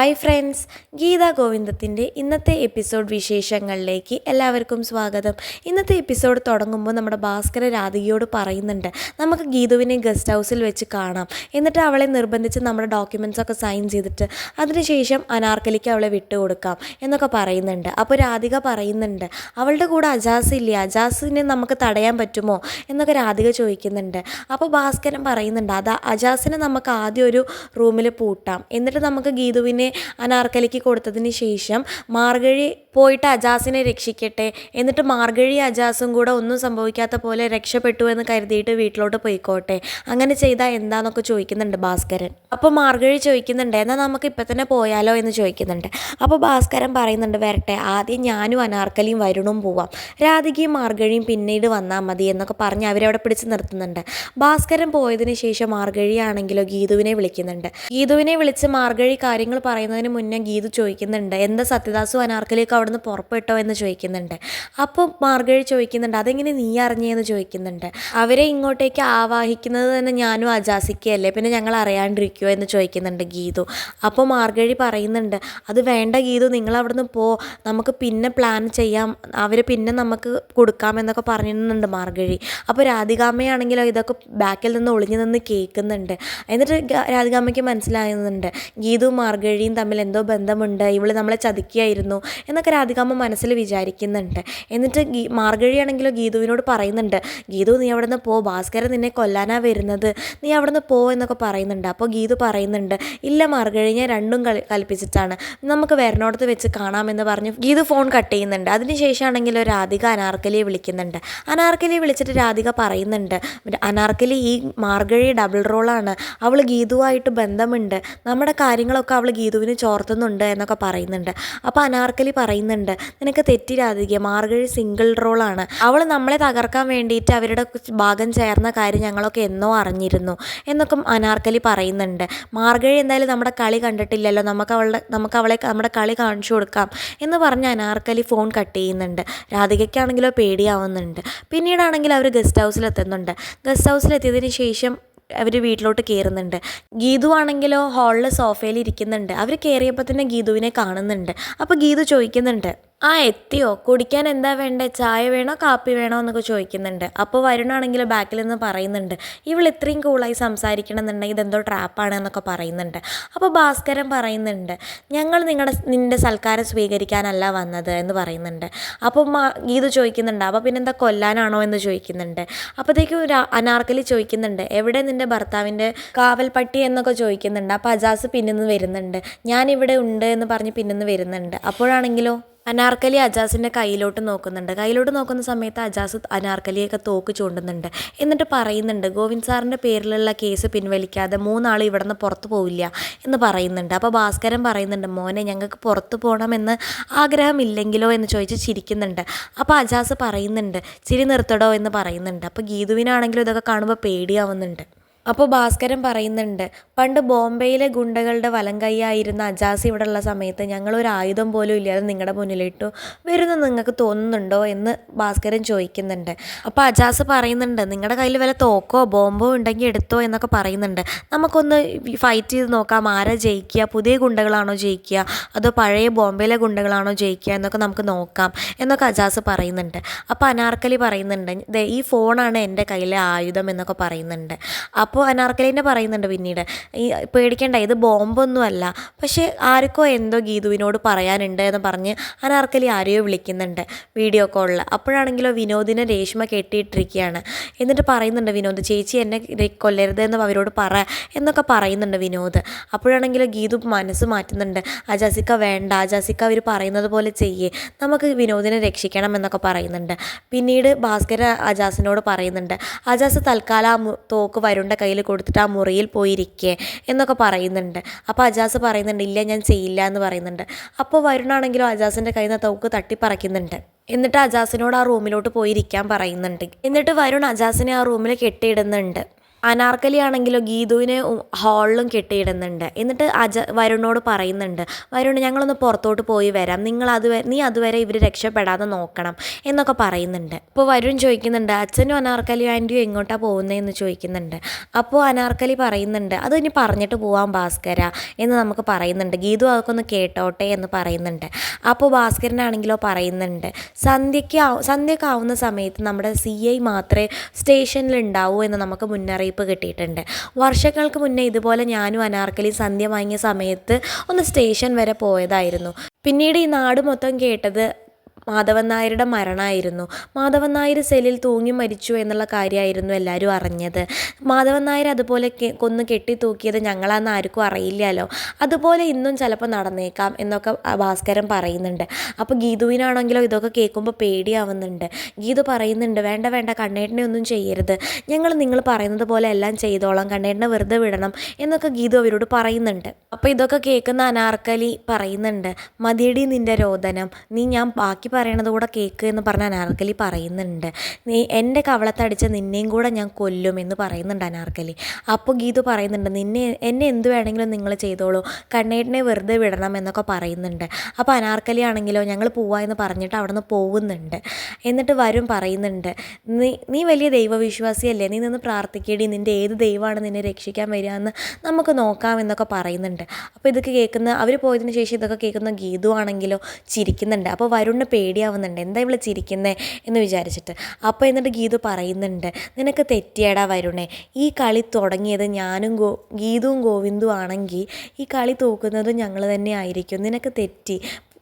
Hi friends Gita ഗോവിന്ദത്തിന്റെ ഇന്നത്തെ episode വിശേഷങ്ങളിലേക്ക് എല്ലാവർക്കും സ്വാഗതം. ഇന്നത്തെ എപ്പിസോഡ് തുടങ്ങുമ്പോൾ നമ്മുടെ ഭാസ്കര രാധികയോട് പറയുന്നുണ്ട് നമുക്ക് ഗീതുവിനെ ഗസ്റ്റ് ഹൗസിൽ വെച്ച് കാണാം. എന്നിട്ട് അവളെ നിർബന്ധിച്ച് നമ്മുടെ ഡോക്യുമെന്റ്സ് ഒക്കെ സൈൻ ചെയ്തിട്ട് അതിനുശേഷം അനാർക്കലിക്ക് അവളെ വിട്ടുകൊടുക്കാം എന്നൊക്കെ പറയുന്നുണ്ട്. അപ്പോൾ രാധിക പറയുന്നുണ്ട് അവളുടെ കൂടെ അജാസ് ഇല്ലേ? അജാസിനെ നമുക്ക് തടയാൻ പറ്റുമോ? എന്നൊക്കെ രാധിക ചോദിക്കുന്നുണ്ട്. അപ്പോൾ ഭാസ്കരൻ പറയുന്നുണ്ട് അതാ അജാസിനെ നമുക്ക് ആദ്യം ഒരു റൂമിൽ പൂട്ടാം. എന്നിട്ട് നമുക്ക് ഗീതുവിനെ അനാർക്കലിക്ക് കൊടുത്തതിന് ശേഷം മാർഗഴി പോയിട്ട് അജാസിനെ രക്ഷിക്കട്ടെ. എന്നിട്ട് മാർഗഴി അജാസും കൂടെ ഒന്നും സംഭവിക്കാത്ത പോലെ രക്ഷപ്പെട്ടു എന്ന് കരുതിയിട്ട് വീട്ടിലോട്ട് പോയിക്കോട്ടെ. അങ്ങനെ ചെയ്താൽ എന്താന്നൊക്കെ ചോദിക്കുന്നുണ്ട് ഭാസ്കരൻ. അപ്പോൾ മാർഗഴി ചോദിക്കുന്നുണ്ട് എന്നാൽ നമുക്ക് ഇപ്പം തന്നെ പോയാലോ? എന്ന് ചോദിക്കുന്നുണ്ട്. അപ്പോൾ ഭാസ്കരൻ പറയുന്നുണ്ട് വരട്ടെ ആദ്യം ഞാനും അനാർക്കലിയും വരുണും പോവാം. രാധികയും മാർഗഴിയും പിന്നീട് വന്നാൽ മതി എന്നൊക്കെ പറഞ്ഞ് അവരവിടെ പിടിച്ച് നിർത്തുന്നുണ്ട്. ഭാസ്കരൻ പോയതിന് ശേഷം മാർഗഴി ആണെങ്കിലോ ഗീതുവിനെ വിളിക്കുന്നുണ്ട്. ഗീതുവിനെ വിളിച്ച് മാർഗഴി കാര്യങ്ങൾ പറയുന്നതിന് മുന്നേ ഗീതു ചോദിക്കുന്നുണ്ട് എന്താ സത്യദാസു അനാർക്കലിയൊക്കെ അവിടുന്ന് പുറപ്പെട്ടോ എന്ന് ചോദിക്കുന്നുണ്ട്. അപ്പോൾ മാർഗഴി ചോദിക്കുന്നുണ്ട് അതെങ്ങനെ നീ അറിഞ്ഞേന്ന് ചോദിക്കുന്നുണ്ട്. അവരെ ഇങ്ങോട്ടേക്ക് ആവാഹിക്കുന്നത് തന്നെ ഞാനും അജാസിക്കയല്ലേ പിന്നെ ഞങ്ങൾ അറിയാണ്ടിരിക്കുമോ എന്ന് ചോദിക്കുന്നുണ്ട് ഗീതു. അപ്പോൾ മാർഗഴി പറയുന്നുണ്ട് അത് വേണ്ട ഗീതു നിങ്ങൾ അവിടുന്ന് പോ. നമുക്ക് പിന്നെ പ്ലാൻ ചെയ്യാം. അവർ പിന്നെ നമുക്ക് കൊടുക്കാമെന്നൊക്കെ പറഞ്ഞിരുന്നുണ്ട് മാർഗഴി. അപ്പോൾ രാധികാമ്മയാണെങ്കിലോ ഇതൊക്കെ ബാക്കിൽ നിന്ന് ഒളിഞ്ഞു നിന്ന് കേൾക്കുന്നുണ്ട്. എന്നിട്ട് രാധികാമ്മയ്ക്ക് മനസ്സിലാകുന്നുണ്ട് ഗീതു മാർഗഴിയും തമ്മിൽ എന്തോ ബന്ധമുണ്ട്. ഇവൾ നമ്മളെ ചതിക്കുകയായിരുന്നു. എന്നൊക്കെ രാധികാമ്മ മനസ്സിൽ വിചാരിക്കുന്നുണ്ട്. എന്നിട്ട് ഗീ മാർഗഴിയാണെങ്കിലോ ഗീതുവിനോട് പറയുന്നുണ്ട് ഗീതു നീ അവിടെ നിന്ന് പോ ഭാസ്കരൻ നിന്നെ കൊല്ലാനാ വരുന്നത്. നീ അവിടെ നിന്ന് പോ എന്നൊക്കെ പറയുന്നുണ്ട്. അപ്പോൾ ഗീതു പറയുന്നുണ്ട് ഇല്ല മാർഗഴി ഞാൻ രണ്ടും കളി കൽപ്പിച്ചിട്ടാണ്. നമുക്ക് വരണോടത്ത് വെച്ച് കാണാമെന്ന് പറഞ്ഞ് ഗീതു ഫോൺ കട്ട് ചെയ്യുന്നുണ്ട്. അതിനുശേഷമാണെങ്കിലോ രാധിക അനാർക്കലിയെ വിളിക്കുന്നുണ്ട്. അനാർക്കലിയെ വിളിച്ചിട്ട് രാധിക പറയുന്നുണ്ട് അനാർക്കലി ഈ മാർഗഴി ഡബിൾ റോളാണ്. അവൾ ഗീതുവായിട്ട് ബന്ധമുണ്ട്. നമ്മുടെ കാര്യങ്ങളൊക്കെ അവൾ ഗീതുവിന് ചോർത്തുന്നുണ്ട് എന്നൊക്കെ പറയുന്നുണ്ട്. അപ്പോൾ അനാർക്കലി പറയുന്നുണ്ട്. നിനക്ക് തെറ്റി രാധിക മാർഗഴി സിംഗിൾ റോളാണ് അവൾ നമ്മളെ തകർക്കാൻ വേണ്ടിയിട്ട് അവരുടെ ഭാഗം ചേർന്ന കാര്യം ഞങ്ങളൊക്കെ എന്നോ അറിഞ്ഞിരുന്നു എന്നൊക്കെ അനാർക്കലി പറയുന്നുണ്ട്. മാർഗഴി എന്തായാലും നമ്മുടെ കളി കണ്ടിട്ടില്ലല്ലോ. നമുക്ക് അവളുടെ നമുക്ക് അവളെ നമ്മുടെ കളി കാണിച്ചു കൊടുക്കാം എന്ന് പറഞ്ഞ് അനാർക്കലി ഫോൺ കട്ട് ചെയ്യുന്നുണ്ട്. രാധികയ്ക്കാണെങ്കിലോ പേടിയാവുന്നുണ്ട്. പിന്നീടാണെങ്കിൽ അവർ ഗസ്റ്റ് ഹൗസിലെത്തുന്നുണ്ട് ഗസ്റ്റ് ഹൗസിലെത്തിയതിന് ശേഷം അവർ വീട്ടിലോട്ട് കയറുന്നുണ്ട് ഗീതു ആണെങ്കിലോ ഹാളിൽ സോഫയിൽ ഇരിക്കുന്നുണ്ട്. അവർ കയറിയപ്പോൾ തന്നെ ഗീതുവിനെ കാണുന്നുണ്ട്. അപ്പോൾ ഗീതു ചോദിക്കുന്നുണ്ട് ആ എത്തിയോ? കുടിക്കാൻ എന്താ വേണ്ടേ? ചായ വേണോ? കാപ്പി വേണോ? എന്നൊക്കെ ചോദിക്കുന്നുണ്ട്. അപ്പോൾ വരുണാണെങ്കിൽ ബാക്കിൽ നിന്ന് പറയുന്നുണ്ട്. ഇവൾ ഇത്രയും കൂളായി സംസാരിക്കണമെന്നുണ്ടെങ്കിൽ ഇതെന്തോ ട്രാപ്പാണ് എന്നൊക്കെ പറയുന്നുണ്ട്. അപ്പോൾ ഭാസ്കരൻ പറയുന്നുണ്ട് ഞങ്ങൾ നിങ്ങളുടെ നിന്റെ സൽക്കാരം സ്വീകരിക്കാനല്ല വന്നത് എന്ന് പറയുന്നുണ്ട്. അപ്പോൾ ഗീത ചോദിക്കുന്നുണ്ട് അപ്പോൾ പിന്നെന്താ കൊല്ലാനാണോ? എന്ന് ചോദിക്കുന്നുണ്ട്. അപ്പോഴത്തേക്കും ഒരു അനാർക്കലി ചോദിക്കുന്നുണ്ട് എവിടെ നിന്റെ ഭർത്താവിന്റെ കാവൽപ്പട്ടി? എന്നൊക്കെ ചോദിക്കുന്നുണ്ട്. അപ്പോൾ അജാസ് പിന്നിന്ന് വരുന്നുണ്ട് ഞാനിവിടെ ഉണ്ട് എന്ന് പറഞ്ഞ് പിന്നിന്ന് വരുന്നുണ്ട്. അപ്പോഴാണെങ്കിലോ? അനാർക്കലി അജാസിന്റെ കയ്യിലോട്ട് നോക്കുന്നുണ്ട്. കയ്യിലോട്ട് നോക്കുന്ന സമയത്ത് അജാസ് അനാർക്കലിയൊക്കെ തോക്ക് ചൂണ്ടുന്നുണ്ട്. എന്നിട്ട് പറയുന്നുണ്ട് ഗോവിന്ദ് സാറിന്റെ പേരിലുള്ള കേസ് പിൻവലിക്കാതെ മൂന്നാൾ ഇവിടെ നിന്ന് പുറത്ത് പോവില്ല എന്ന് പറയുന്നുണ്ട്. അപ്പോൾ ഭാസ്കരൻ പറയുന്നുണ്ട് മോനെ ഞങ്ങൾക്ക് പുറത്ത് പോകണമെന്ന് ആഗ്രഹമില്ലെങ്കിലോ എന്ന് ചോദിച്ച് ചിരിക്കുന്നുണ്ട്. അപ്പോൾ അജാസ് പറയുന്നുണ്ട് ചിരി നിർത്തടോ എന്ന് പറയുന്നുണ്ട്. അപ്പോൾ ഗീതുവിനാണെങ്കിലും ഇതൊക്കെ കാണുമ്പോൾ പേടിയാവുന്നുണ്ട്. അപ്പോൾ ഭാസ്കരൻ പറയുന്നുണ്ട് പണ്ട് ബോംബെയിലെ ഗുണ്ടകളുടെ വലം കൈയായിരുന്ന അജാസ് ഇവിടെ ഉള്ള സമയത്ത് ഞങ്ങളൊരു ആയുധം പോലും ഇല്ലാതെ നിങ്ങളുടെ മുന്നിലിട്ടു. വരുന്നു നിങ്ങൾക്ക് തോന്നുന്നുണ്ടോ എന്ന് ഭാസ്കരൻ ചോദിക്കുന്നുണ്ട്. അപ്പോൾ അജാസ് പറയുന്നുണ്ട് നിങ്ങളുടെ കയ്യിൽ വല്ല തോക്കോ ബോംബോ ഉണ്ടെങ്കിൽ എടുത്തോ എന്നൊക്കെ പറയുന്നുണ്ട്. നമുക്കൊന്ന് ഫൈറ്റ് ചെയ്ത് നോക്കാം ആരാ ജയിക്കുക? പുതിയ ഗുണ്ടകളാണോ ജയിക്കുക? അതോ പഴയ ബോംബെയിലെ ഗുണ്ടകളാണോ ജയിക്കുക എന്നൊക്കെ നമുക്ക് നോക്കാം എന്നൊക്കെ അജാസ് പറയുന്നുണ്ട്. അപ്പോൾ അനാർക്കലി പറയുന്നുണ്ട് ഈ ഫോണാണ് എന്റെ കയ്യിലെ ആയുധം എന്നൊക്കെ പറയുന്നുണ്ട്. അപ്പോൾ അനാർക്കലിന്റെ പറയുന്നുണ്ട് പിന്നീട് ഈ പേടിക്കേണ്ട ഇത് ബോംബൊന്നുമല്ല. പക്ഷേ ആർക്കോ എന്തോ ഗീതുവിനോട് പറയാനുണ്ട് എന്ന് പറഞ്ഞ് അനാർക്കലി ആരെയോ വിളിക്കുന്നുണ്ട് വീഡിയോ കോളിൽ. അപ്പോഴാണെങ്കിലോ വിനോദിനെ രേഷ്മ കെട്ടിയിട്ടിരിക്കുകയാണ്. എന്നിട്ട് പറയുന്നുണ്ട് വിനോദ് ചേച്ചി എന്നെ കൊല്ലരുത് എന്ന് അവരോട് പറ എന്നൊക്കെ പറയുന്നുണ്ട് വിനോദ്. അപ്പോഴാണെങ്കിലോ ഗീതു മനസ്സ് മാറ്റുന്നുണ്ട് അജാസിക്ക വേണ്ട അജാസിക്ക അവർ പറയുന്നത് പോലെ ചെയ്യേ. നമുക്ക് വിനോദിനെ രക്ഷിക്കണം എന്നൊക്കെ പറയുന്നുണ്ട്. പിന്നീട് ഭാസ്കര അജാസിനോട് പറയുന്നുണ്ട് അജാസ് തൽക്കാലം തോക്ക് വരുണ്ട കയ്യിൽ കൊടുത്തിട്ട് ആ മുറിയിൽ പോയിരിക്കേ എന്നൊക്കെ പറയുന്നുണ്ട്. അപ്പോൾ അജാസ് പറയുന്നുണ്ട് ഇല്ല ഞാൻ ചെയ്യില്ല എന്ന് പറയുന്നുണ്ട്. അപ്പോൾ വരുണാണെങ്കിലും അജാസിന്റെ കയ്യിൽ നിന്ന് തൗക്ക് തട്ടിപ്പറിക്കുന്നുണ്ട്. എന്നിട്ട് അജാസിനോട് ആ റൂമിലോട്ട് പോയിരിക്കാൻ പറയുന്നുണ്ട്. എന്നിട്ട് വരുൺ അജാസിനെ ആ റൂമിൽ കെട്ടിയിടുന്നുണ്ട്. അനാർക്കലി ആണെങ്കിലോ ഗീതുവിനെ ഹാളിലും കെട്ടിയിടുന്നുണ്ട്. എന്നിട്ട് അജ വരുണിനോട് പറയുന്നുണ്ട് വരുൺ ഞങ്ങളൊന്ന് പുറത്തോട്ട് പോയി വരാം. നിങ്ങൾ അതുവരെ നീ അതുവരെ ഇവർ രക്ഷപ്പെടാതെ നോക്കണം എന്നൊക്കെ പറയുന്നുണ്ട്. അപ്പോൾ വരുൺ ചോദിക്കുന്നുണ്ട് അച്ഛനും അനാർക്കലി ആന്റിയും എങ്ങോട്ടാണ് പോകുന്നതെന്ന് ചോദിക്കുന്നുണ്ട്. അപ്പോൾ അനാർക്കലി പറയുന്നുണ്ട് അത് ഇനി പറഞ്ഞിട്ട് പോവാം ഭാസ്കര എന്ന് നമുക്ക് പറയുന്നുണ്ട്. ഗീതു അതൊക്കെ ഒന്ന് കേട്ടോട്ടെ എന്ന് പറയുന്നുണ്ട്. അപ്പോൾ ഭാസ്കരനാണെങ്കിലോ പറയുന്നുണ്ട് സന്ധ്യയ്ക്ക് സന്ധ്യക്കാവുന്ന സമയത്ത് നമ്മുടെ സി ഐ മാത്രമേ സ്റ്റേഷനിൽ ഉണ്ടാവൂ എന്ന് നമുക്ക് മുന്നറിയിപ്പ് കിട്ടിയിട്ടുണ്ട്. വർഷങ്ങൾക്ക് മുന്നേ ഇതുപോലെ ഞാനും അനാർക്കലി സന്ധ്യ വാങ്ങിയ സമയത്ത് ഒന്ന് സ്റ്റേഷൻ വരെ പോയതായിരുന്നു. പിന്നീട് ഈ നാട് മൊത്തം കേട്ടത് മാധവൻ നായരുടെ മരണമായിരുന്നു മാധവൻ നായർ സെല്ലിൽ തൂങ്ങി മരിച്ചു എന്നുള്ള കാര്യമായിരുന്നു എല്ലാവരും അറിഞ്ഞത്. മാധവൻ നായർ അതുപോലെ കൊന്നു കെട്ടി തൂക്കിയത് ഞങ്ങളാന്ന് ആർക്കും അറിയില്ലല്ലോ. അതുപോലെ ഇന്നും ചിലപ്പോൾ നടന്നേക്കാം എന്നൊക്കെ ഭാസ്കരൻ പറയുന്നുണ്ട്. അപ്പോൾ ഗീതുവിനാണെങ്കിലോ ഇതൊക്കെ കേൾക്കുമ്പോൾ പേടിയാവുന്നുണ്ട്. ഗീതു പറയുന്നുണ്ട് വേണ്ട വേണ്ട കണ്ണേട്ടനെ ഒന്നും ചെയ്യരുത്. ഞങ്ങൾ നിങ്ങൾ പറയുന്നത് പോലെ എല്ലാം ചെയ്തോളാം. കണ്ണേട്ടനെ വെറുതെ വിടണം എന്നൊക്കെ ഗീതു അവരോട് പറയുന്നുണ്ട്. അപ്പോൾ ഇതൊക്കെ കേൾക്കുന്ന അനാർക്കലി പറയുന്നുണ്ട് മതിയടി നിന്റെ രോദനം. നീ ഞാൻ ബാക്കി പറയണത് കൂടെ കേൾക്കുക എന്ന് പറഞ്ഞ അനാർക്കലി പറയുന്നുണ്ട്. നീ എന്റെ കവളത്തടിച്ച് നിന്നെയും കൂടെ ഞാൻ കൊല്ലും എന്ന് പറയുന്നുണ്ട് അനാർക്കലി. അപ്പോൾ ഗീതു പറയുന്നുണ്ട് നിന്നെ എന്നെ എന്ത് വേണമെങ്കിലും നിങ്ങൾ ചെയ്തോളൂ. കണ്ണേട്ടിനെ വെറുതെ വിടണം എന്നൊക്കെ പറയുന്നുണ്ട്. അപ്പോൾ അനാർക്കലി ആണെങ്കിലോ ഞങ്ങൾ പോവാ എന്ന് പറഞ്ഞിട്ട് അവിടെ നിന്ന് പോകുന്നുണ്ട്. എന്നിട്ട് വരും പറയുന്നുണ്ട് നീ നീ വലിയ ദൈവവിശ്വാസിയല്ലേ? നീ നിന്ന് പ്രാർത്ഥിക്കേടി. നിന്റെ ഏത് ദൈവമാണ് നിന്നെ രക്ഷിക്കാൻ വരിക എന്ന് നമുക്ക് നോക്കാം എന്നൊക്കെ പറയുന്നുണ്ട്. അപ്പോൾ ഇതൊക്കെ കേൾക്കുന്ന അവർ പോയതിന് ശേഷം ഇതൊക്കെ കേൾക്കുന്ന ഗീതു ആണെങ്കിലോ ചിരിക്കുന്നുണ്ട്. അപ്പോൾ വരുണിന് പേടിയാവുന്നുണ്ട്. എന്താ ഇവൾ ചിരിക്കുന്നത് എന്ന് വിചാരിച്ചിട്ട്. അപ്പോൾ എന്നിട്ട് ഗീതു പറയുന്നുണ്ട് നിനക്ക് തെറ്റിയടാ വരുണേ. ഈ കളി തുടങ്ങിയത് ഞാനും ഗോ ഗീതുവും ഗോവിന്ദും ആണെങ്കിൽ ഈ കളി തൂക്കുന്നത് ഞങ്ങൾ തന്നെ ആയിരിക്കും നിനക്ക് തെറ്റി.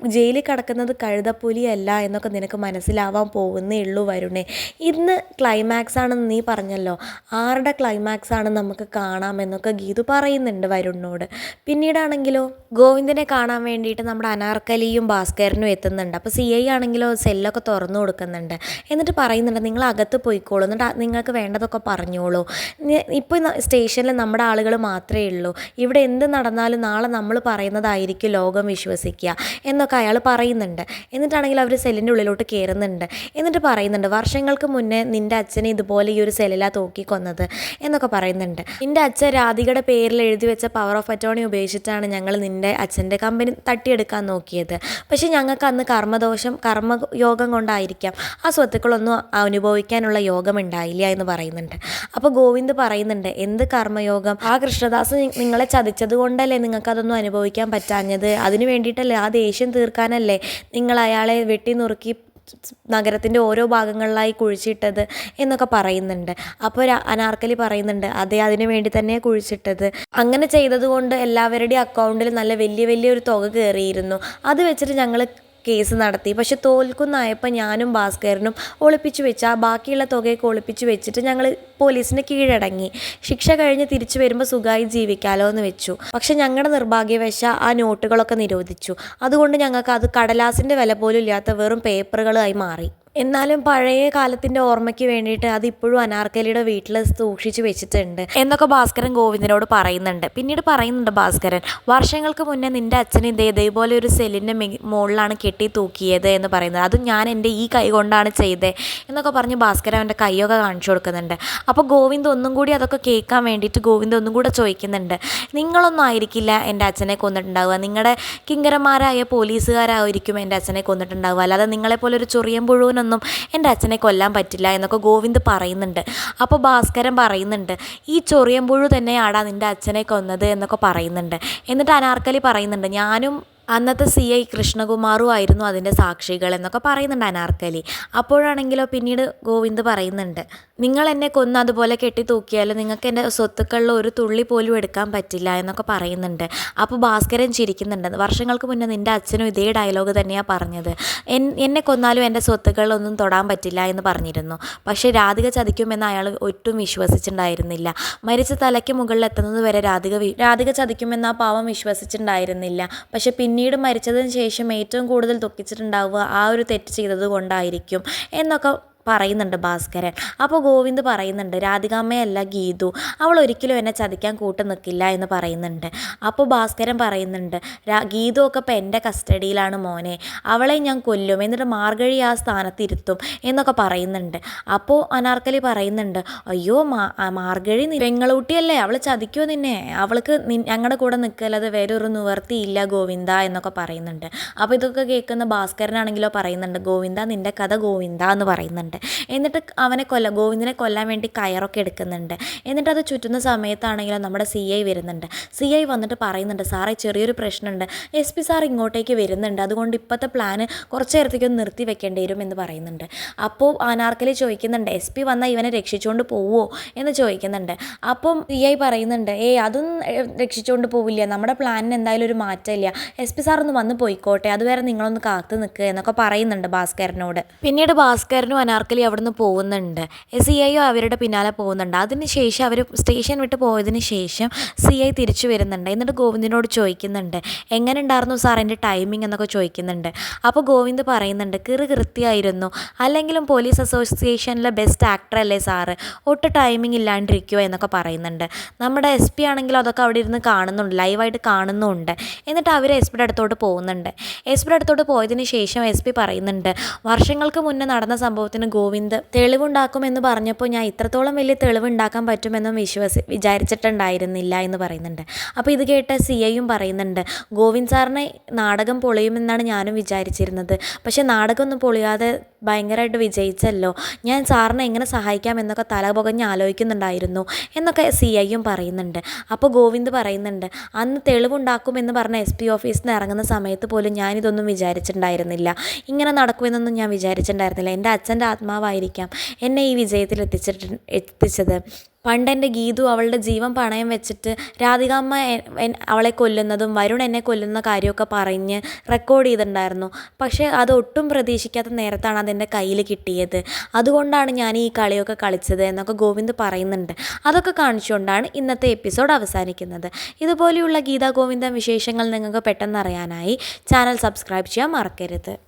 ജയിലിൽ കിടക്കുന്നത് കഴുതപ്പുലിയല്ല എന്നൊക്കെ നിനക്ക് മനസ്സിലാവാൻ പോകുന്നേ ഉള്ളൂ വരുണേ. ഇന്ന് ക്ലൈമാക്സ് ആണെന്ന് നീ പറഞ്ഞല്ലോ. ആരുടെ ക്ലൈമാക്സ് ആണ് നമുക്ക് കാണാമെന്നൊക്കെ ഗീതു പറയുന്നുണ്ട് വരുണിനോട്. പിന്നീടാണെങ്കിലോ ഗോവിന്ദനെ കാണാൻ വേണ്ടിയിട്ട് നമ്മുടെ അനാർക്കലിയും ഭാസ്കരനും എത്തുന്നുണ്ട്. അപ്പോൾ സി ഐ ആണെങ്കിലോ സെല്ലൊക്കെ തുറന്നു കൊടുക്കുന്നുണ്ട്. എന്നിട്ട് പറയുന്നുണ്ട് നിങ്ങൾ അകത്ത് പോയിക്കോളൂ. എന്നിട്ട് നിങ്ങൾക്ക് വേണ്ടതൊക്കെ പറഞ്ഞോളൂ. ഇപ്പോൾ സ്റ്റേഷനിൽ നമ്മുടെ ആളുകൾ മാത്രമേ ഉള്ളൂ. ഇവിടെ എന്ത് നടന്നാലും നാളെ നമ്മൾ പറയുന്നതായിരിക്കും ലോകം വിശ്വസിക്കുക. എന്നൊക്കെ അയാൾ പറയുന്നുണ്ട്. എന്നിട്ടാണെങ്കിൽ അവർ സെല്ലിന്റെ ഉള്ളിലോട്ട് കയറുന്നുണ്ട് എന്നിട്ട് പറയുന്നുണ്ട് വർഷങ്ങൾക്ക് മുന്നേ നിന്റെ അച്ഛനെ ഇതുപോലെ ഈ ഒരു സെല്ലിലാണ് തൂക്കിക്കൊന്നത് എന്നൊക്കെ പറയുന്നുണ്ട്. നിന്റെ അച്ഛൻ രാധികയുടെ പേരിൽ എഴുതി വെച്ച പവർ ഓഫ് അറ്റോണി ഉപയോഗിച്ചിട്ടാണ് ഞങ്ങൾ നിന്റെ അച്ഛന്റെ കമ്പനി തട്ടിയെടുക്കാൻ നോക്കിയത്. പക്ഷേ ഞങ്ങൾക്ക് അന്ന് കർമ്മദോഷം കർമ്മയോഗം കൊണ്ടായിരിക്കാം. ആ സ്വത്തുക്കളൊന്നും അനുഭവിക്കാനുള്ള യോഗം ഉണ്ടായില്ല എന്ന് പറയുന്നുണ്ട്. അപ്പോൾ ഗോവിന്ദ് പറയുന്നുണ്ട് എന്ത് കർമ്മയോഗം? ആ കൃഷ്ണദാസ് നിങ്ങളെ ചതിച്ചത് കൊണ്ടല്ലേ നിങ്ങൾക്ക് അതൊന്നും അനുഭവിക്കാൻ പറ്റാഞ്ഞത്? അതിന് വേണ്ടിയിട്ടല്ലേ ആ ദേഷ്യം തീർക്കാനല്ലേ? നിങ്ങൾ അയാളെ വെട്ടി നുറുക്കി നഗരത്തിന്റെ ഓരോ ഭാഗങ്ങളിലായി കുഴിച്ചിട്ടത് എന്നൊക്കെ പറയുന്നുണ്ട്. അപ്പോൾ അനാർക്കലി പറയുന്നുണ്ട് അതെ അതിനു വേണ്ടി തന്നെ കുഴിച്ചിട്ടത്. അങ്ങനെ ചെയ്തതുകൊണ്ട് എല്ലാവരുടെയും അക്കൗണ്ടിൽ നല്ല വലിയ വലിയൊരു തുക കയറിയിരുന്നു. അത് വെച്ചിട്ട് ഞങ്ങൾ കേസ് നടത്തി. പക്ഷെ തോൽക്കുന്നായപ്പോൾ ഞാനും ഭാസ്കരനും ഒളിപ്പിച്ചു വെച്ച് ആ ബാക്കിയുള്ള തുകയൊക്കെ ഒളിപ്പിച്ചു വെച്ചിട്ട് ഞങ്ങൾ പോലീസിന് കീഴടങ്ങി. ശിക്ഷ കഴിഞ്ഞ് തിരിച്ചു വരുമ്പോൾ സുഖമായി ജീവിക്കാലോ എന്ന് വെച്ചു. പക്ഷെ ഞങ്ങളുടെ നിർഭാഗ്യവശ ആ നോട്ടുകളൊക്കെ നിരോധിച്ചു. അതുകൊണ്ട് ഞങ്ങൾക്ക് അത് കടലാസിന്റെ വില പോലും ഇല്ലാത്ത വെറും പേപ്പറുകളായി മാറി. എന്നാലും പഴയ കാലത്തിന്റെ ഓർമ്മയ്ക്ക് വേണ്ടിയിട്ട് അത് ഇപ്പോഴും അനാർക്കലിയുടെ വീട്ടിൽ സൂക്ഷിച്ചു വെച്ചിട്ടുണ്ട് എന്നൊക്കെ ഭാസ്കരൻ ഗോവിന്ദനോട് പറയുന്നുണ്ട്. പിന്നീട് പറയുന്നുണ്ട് ഭാസ്കരൻ വർഷങ്ങൾക്ക് മുന്നേ നിന്റെ അച്ഛൻ ഇതേ ഇതേപോലെ ഒരു സെല്ലിന്റെ മുകളിലാണ് കെട്ടി തൂക്കിയത് എന്ന് പറയുന്നത്. അതും ഞാൻ എന്റെ ഈ കൈ കൊണ്ടാണ് ചെയ്തത് എന്നൊക്കെ പറഞ്ഞ് ഭാസ്കരൻ അവന്റെ കൈയൊക്കെ കാണിച്ചു കൊടുക്കുന്നുണ്ട്. അപ്പോൾ ഗോവിന്ദ് ഒന്നും കൂടി അതൊക്കെ കേൾക്കാൻ വേണ്ടിയിട്ട് ഗോവിന്ദ് ഒന്നും കൂടെ ചോദിക്കുന്നുണ്ട്. നിങ്ങളൊന്നും ആയിരിക്കില്ല എന്റെ അച്ഛനെ കൊന്നിട്ടുണ്ടാവുക. നിങ്ങളുടെ കിങ്കരന്മാരായ പോലീസുകാരായിരിക്കും എന്റെ അച്ഛനെ കൊന്നിട്ടുണ്ടാവുക. അല്ലാതെ നിങ്ങളെപ്പോലെ ഒരു ചൊറിയൻ പുഴുവിനൊന്നും എന്റെ അച്ഛനെ കൊല്ലാൻ പറ്റില്ല എന്നൊക്കെ ഗോവിന്ദ് പറയുന്നുണ്ട്. അപ്പോൾ ഭാസ്കരൻ പറയുന്നുണ്ട് ഈ ചൊറിയൻ പുഴു തന്നെയാടാ നിന്റെ അച്ഛനെ കൊന്നത് എന്നൊക്കെ പറയുന്നുണ്ട്. എന്നിട്ട് അനാർക്കലി പറയുന്നുണ്ട് ഞാനും അന്നത്തെ സി ഐ കൃഷ്ണകുമാറും ആയിരുന്നു അതിന്റെ സാക്ഷികൾ എന്നൊക്കെ പറയുന്നുണ്ട് അനാർക്കലി. അപ്പോഴാണെങ്കിലോ പിന്നീട് ഗോവിന്ദ് പറയുന്നുണ്ട് നിങ്ങൾ എന്നെ കൊന്ന് അതുപോലെ കെട്ടി തൂക്കിയാൽ നിങ്ങൾക്ക് എന്റെ സ്വത്തുക്കളിൽ ഒരു തുള്ളി പോലും എടുക്കാൻ പറ്റില്ല എന്നൊക്കെ പറയുന്നുണ്ട്. അപ്പോൾ ഭാസ്കരൻ ചിരിക്കുന്നുണ്ട് വർഷങ്ങൾക്ക് മുന്നേ നിന്റെ അച്ഛനും ഇതേ ഡയലോഗ് തന്നെയാണ് പറഞ്ഞത്. എന്നെ കൊന്നാലും എന്റെ സ്വത്തുക്കളിലൊന്നും തൊടാൻ പറ്റില്ല എന്ന് പറഞ്ഞിരുന്നു. പക്ഷേ രാധിക ചതിക്കുമെന്ന് അയാൾ ഒട്ടും വിശ്വസിച്ചിട്ടുണ്ടായിരുന്നില്ല. മരിച്ച തലയ്ക്ക് മുകളിൽ എത്തുന്നത് വരെ രാധിക രാധിക ചതിക്കുമെന്ന് ആ പാവം വിശ്വസിച്ചിട്ടുണ്ടായിരുന്നില്ല. പക്ഷെ പിന്നീട് മരിച്ചതിന് ശേഷം ഏറ്റവും കൂടുതൽ ദുഃഖിച്ചിട്ടുണ്ടാവുക ആ ഒരു തെറ്റ് ചെയ്തത് കൊണ്ടായിരിക്കും എന്നൊക്കെ പറയുന്നുണ്ട് ഭാസ്കരൻ. അപ്പോൾ ഗോവിന്ദ് പറയുന്നുണ്ട് രാധികാമ്മയല്ല ഗീതു. അവൾ ഒരിക്കലും എന്നെ ചതിക്കാൻ കൂട്ട് നിൽക്കില്ല എന്ന് പറയുന്നുണ്ട്. അപ്പോൾ ഭാസ്കരൻ പറയുന്നുണ്ട് ഗീതു ഒക്കെ ഇപ്പം എന്റെ കസ്റ്റഡിയിലാണ് മോനെ. അവളെ ഞാൻ കൊല്ലും. എന്നിട്ട് മാർഗഴി ആ സ്ഥാനത്ത് ഇരുത്തും എന്നൊക്കെ പറയുന്നുണ്ട്. അപ്പോൾ അനാർക്കലി പറയുന്നുണ്ട് അയ്യോ മാ മാർഗഴി പെങ്ങളൂട്ടിയല്ലേ? അവൾ ചതിക്കോ നിന്നെ? അവൾക്ക് ഞങ്ങളുടെ കൂടെ നിൽക്കലത് വേറെ ഒരു നിവർത്തിയില്ല ഗോവിന്ദ എന്നൊക്കെ പറയുന്നുണ്ട്. അപ്പോൾ ഇതൊക്കെ കേൾക്കുന്ന ഭാസ്കരനാണെങ്കിലോ പറയുന്നുണ്ട് ഗോവിന്ദ നിന്റെ കഥ ഗോവിന്ദ എന്ന് പറയുന്നുണ്ട്. എന്നിട്ട് അവനെ കൊല്ല ഗോവിന്ദനെ കൊല്ലാൻ വേണ്ടി കയറൊക്കെ എടുക്കുന്നുണ്ട്. എന്നിട്ട് അത് ചുറ്റുന്ന സമയത്താണെങ്കിലും നമ്മുടെ സി ഐ വരുന്നുണ്ട്. സി ഐ വന്നിട്ട് പറയുന്നുണ്ട് സാറേ ചെറിയൊരു പ്രശ്നമുണ്ട്. എസ് പി സാർ ഇങ്ങോട്ടേക്ക് വരുന്നുണ്ട്. അതുകൊണ്ട് ഇപ്പോഴത്തെ പ്ലാന് കുറച്ച് നേരത്തേക്കൊന്ന് നിർത്തി വെക്കേണ്ടി വരും എന്ന് പറയുന്നുണ്ട്. അപ്പോൾ അനാർക്കലി ചോദിക്കുന്നുണ്ട് എസ് പി വന്നാൽ ഇവനെ രക്ഷിച്ചുകൊണ്ട് പോവുമോ എന്ന് ചോദിക്കുന്നുണ്ട്. അപ്പം സി ഐ പറയുന്നുണ്ട് ഏയ് അതൊന്നും രക്ഷിച്ചുകൊണ്ട് പോവില്ല. നമ്മുടെ പ്ലാനിന് എന്തായാലും ഒരു മാറ്റമില്ല. എസ് പി സാർ ഒന്ന് വന്ന് പോയിക്കോട്ടെ. അതുവരെ നിങ്ങളൊന്ന് കാത്തു നിൽക്കുക എന്നൊക്കെ പറയുന്നുണ്ട് ഭാസ്കരനോട്. പിന്നീട് ഭാസ്കരനും അനാർക്കലി അവിടുന്ന് പോകുന്നുണ്ട്. സി ഐയും അവരുടെ പിന്നാലെ പോകുന്നുണ്ട്. അതിന് ശേഷം അവർ സ്റ്റേഷൻ വിട്ട് പോയതിന് ശേഷം സി ഐ തിരിച്ചു വരുന്നുണ്ട്. എന്നിട്ട് ഗോവിന്ദിനോട് ചോദിക്കുന്നുണ്ട്. എങ്ങനെ ഉണ്ടായിരുന്നു സാർ എന്റെ ടൈമിംഗ് എന്നൊക്കെ ചോദിക്കുന്നുണ്ട്. അപ്പോൾ ഗോവിന്ദ് പറയുന്നുണ്ട് കിറു കൃത്യമായിരുന്നു. അല്ലെങ്കിലും പോലീസ് അസോസിയേഷനിലെ ബെസ്റ്റ് ആക്ടർ അല്ലേ സാറ്? ഒട്ട് ടൈമിംഗ് ഇല്ലാണ്ടിരിക്കുമോ എന്നൊക്കെ പറയുന്നുണ്ട്. നമ്മുടെ എസ് പി ആണെങ്കിലും അതൊക്കെ അവിടെ ഇരുന്ന് കാണുന്നുണ്ട് ലൈവായിട്ട് കാണുന്നുണ്ട്. എന്നിട്ട് അവർ എസ് പിയുടെ അടുത്തോട്ട് പോകുന്നുണ്ട്. എസ് പിയുടെ അടുത്തോട്ട് പോയതിന് ശേഷം എസ് പി പറയുന്നുണ്ട് വർഷങ്ങൾക്ക് മുന്നേ നടന്ന സംഭവത്തിന് ഗോവിന്ദ് തെളിവുണ്ടാക്കുമെന്ന് പറഞ്ഞപ്പോൾ ഞാൻ ഇത്രത്തോളം വലിയ തെളിവുണ്ടാക്കാൻ പറ്റുമെന്നും വിശ്വസി വിചാരിച്ചിട്ടുണ്ടായിരുന്നില്ല എന്ന് പറയുന്നുണ്ട്. അപ്പോൾ ഇത് കേട്ട സി ഐയും പറയുന്നുണ്ട് ഗോവിന്ദ് സാറിനെ നാടകം പൊളിയുമെന്നാണ് ഞാനും വിചാരിച്ചിരുന്നത്. പക്ഷേ നാടകമൊന്നും പൊളിയാതെ ഭയങ്കരമായിട്ട് വിജയിച്ചല്ലോ. ഞാൻ സാറിനെ എങ്ങനെ സഹായിക്കാം എന്നൊക്കെ തല പുകഞ്ഞ് ആലോചിക്കുന്നുണ്ടായിരുന്നു എന്നൊക്കെ സി ഐയും പറയുന്നുണ്ട്. അപ്പോൾ ഗോവിന്ദ് പറയുന്നുണ്ട് അന്ന് തെളിവുണ്ടാക്കുമെന്ന് പറഞ്ഞ എസ് പി ഓഫീസിൽ നിന്ന് ഇറങ്ങുന്ന സമയത്ത് പോലും ഞാനിതൊന്നും വിചാരിച്ചിട്ടുണ്ടായിരുന്നില്ല. ഇങ്ങനെ നടക്കുമെന്നൊന്നും ഞാൻ വിചാരിച്ചിട്ടുണ്ടായിരുന്നില്ല. എന്റെ അച്ഛന്റെ ആത്മാവായിരിക്കാം എന്നെ ഈ വിജയത്തിൽ എത്തിച്ചിട്ട് എത്തിച്ചത്. പണ്ട് എന്റെ ഗീതു അവളുടെ ജീവൻ പണയം വെച്ചിട്ട് രാധികാമ്മ അവളെ കൊല്ലുന്നതും വരുൺ എന്നെ കൊല്ലുന്ന കാര്യമൊക്കെ പറഞ്ഞ് റെക്കോർഡ് ചെയ്തിട്ടുണ്ടായിരുന്നു. പക്ഷേ അത് ഒട്ടും പ്രതീക്ഷിക്കാത്ത നേരത്താണ് അതെന്റെ കയ്യിൽ കിട്ടിയത്. അതുകൊണ്ടാണ് ഞാൻ ഈ കളിയൊക്കെ കളിച്ചത് എന്നൊക്കെ ഗോവിന്ദ് പറയുന്നുണ്ട്. അതൊക്കെ കാണിച്ചുകൊണ്ടാണ് ഇന്നത്തെ എപ്പിസോഡ് അവസാനിക്കുന്നത്. ഇതുപോലെയുള്ള ഗീതാ ഗോവിന്ദം വിശേഷങ്ങൾ നിങ്ങൾക്ക് പെട്ടെന്ന് അറിയാനായി ചാനൽ സബ്സ്ക്രൈബ് ചെയ്യാൻ മറക്കരുത്.